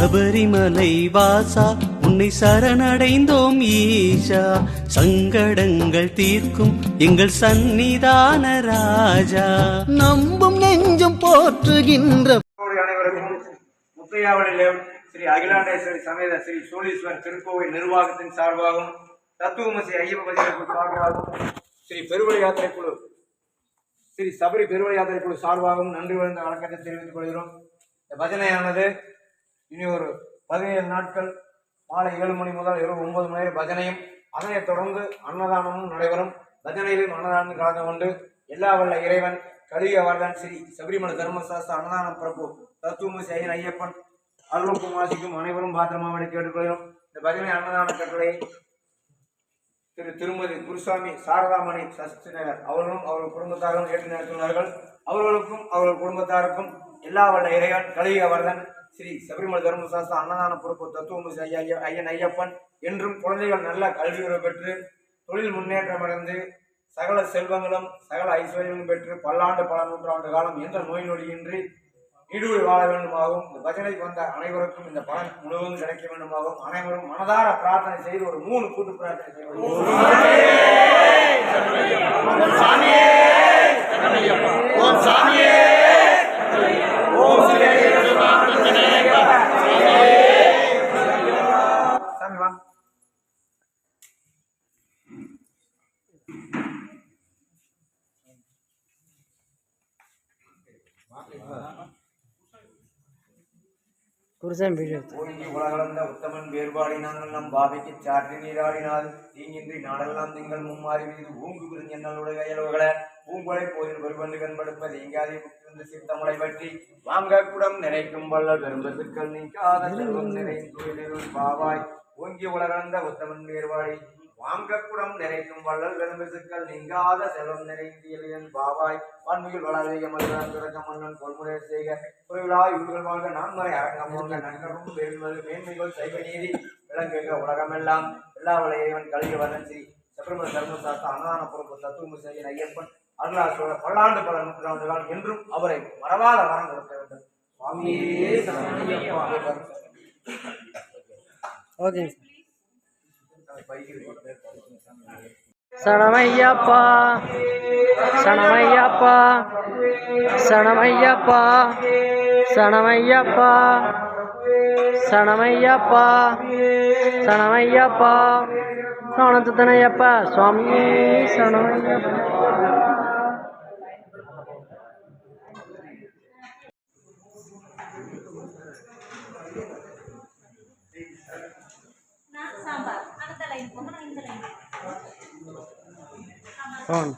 சபரிமலை வாசா உன்னை சரணடைந்தோம் ஈஷா. சங்கடங்கள் தீர்க்கும் எங்கள் சந்நிதான ராஜா. நம்பும் நெஞ்சம் போற்றுகின்ற முத்தையாவளிலே ஸ்ரீ அகிலாண்டேஸ்வரி சமேத ஸ்ரீ சோழீஸ்வரர் திருக்கோவில் நிர்வாகத்தின் சார்பாகவும் தத்துவமசி ஐயப்ப பதினெட்டு சார்பாகவும் ஸ்ரீ பெருவழி யாத்திரை குழு ஸ்ரீ சபரி பெருவழி யாத்திரை குழு சார்பாகவும் நன்றி வழங்க வணக்கத்தை தெரிவித்துக் கொள்கிறோம். இந்த பஜனையானது இனி ஒரு பதினேழு நாட்கள் மாலை ஏழு மணி முதல் இரவு ஒன்பது மணி வரை பஜனையும் அதனைத் தொடர்ந்து அன்னதானமும் நடைபெறும். பஜனையிலும் அன்னதானம் கலந்து கொண்டு எல்லா வல்ல இறைவன் கலிய வரதன் ஸ்ரீ சபரிமலை தர்மசாஸ்திர அன்னதான பிரபு தத்துவமசி ஐயன் ஐயப்பன் அருளுக்கும் வாசிக்கும் அனைவரும் பாத்திரமாவடி கேட்டுக்கொள்கிறோம். இந்த பஜனை அன்னதான கட்டளை திரு திருமதி குருசாமி சாரதாமணி சஸ்திநகர் அவர்களும் அவர்கள் குடும்பத்தாரும் ஏற்று நடத்துகிறார்கள். அவர்களுக்கும் அவர்கள் குடும்பத்தாருக்கும் எல்லா வல்ல இறைவன் கலிய வரதன் ஸ்ரீ சபரிமலை தர்மசாஸ்திர அன்னதான பொறுப்பு தத்துவமசி ஐயா ஐயன் ஐயப்பன் என்றும் குழந்தைகள் நல்ல கல்வியுறை பெற்று தொழில் முன்னேற்றம் அடைந்து சகல செல்வங்களும் சகல ஐஸ்வர்யங்களும் பெற்று பல்லாண்டு பல நூற்றாண்டு காலம் எந்த நோய் நொடியின்றி நீடூழி வாழ வேண்டுமாகவும் இந்த பஜனைக்கு வந்த அனைவருக்கும் இந்த பலன் முழுவதும் கிடைக்க வேண்டுமாகவும் அனைவரும் மனதார பிரார்த்தனை செய்து ஒரு மூணு கூட்டு பிரார்த்தனை செய்வோம் சாமி வாங்க குருசாமி வீடியோ உலகளந்த உத்தமன் வேறுபாடினாங்கள் நம் பாவைக்கு சாற்றி நீராடினால் தீங்கின்றி நாடெல்லாம் திங்கள் மும்மாறி மீது ஊங்கு விருஞ்சென்னலுடைய அயல்வுகள பூங்கொலை போயில் பெருவண்டு கண்படுப்பது எங்காதே புத்திருந்த சித்தமுளை பற்றி வாங்க குடம் நினைக்கும் வள்ளல் பெரும்பத்துக்கள் நீங்காத செல்வம் நிறைந்துயிரில் பாவாய். ஓங்கி உலகளந்த உத்தமன் வேறுபாடி வாங்க குடம் நிறைக்கும் வள்ளல் பெரும்பத்துக்கள் நீங்காத செல்வம் நிறைந்தியலியன் பாவாய் வான்மையில் வளர்வைய மல்லன் பிறக்க மன்னன் கொள்முறை செய்க. குறைவிழா இவர்கள் வாழ்க நான்மறை அரங்கம் போன்ற நன்கரும் பெருமது மேன்மைகள் சைவ நீதி. விளங்குக உலகமெல்லாம். எல்லா இறைவன் கல்வி வர்ணன் ஸ்ரீ. சபரிமலை தர்மசாஸ்திர அன்னதான பொறுப்பு தத்துவம் செய்ய ஐயப்பன். அருளாசுர பல்லாண்டு பல நூற்றாண்டுகள் என்றும் அவரை மறவாத வரம் கொடுக்க வேண்டும். சுவாமியே சரணமையப்பா. சார். சனமையப்பா சனமையப்பா சனமையப்பா சனமையப்பா சனமையப்பா சரணமையப்பா சரணத்துத்தனையப்பா சுவாமி சனமையப்பா. అవును.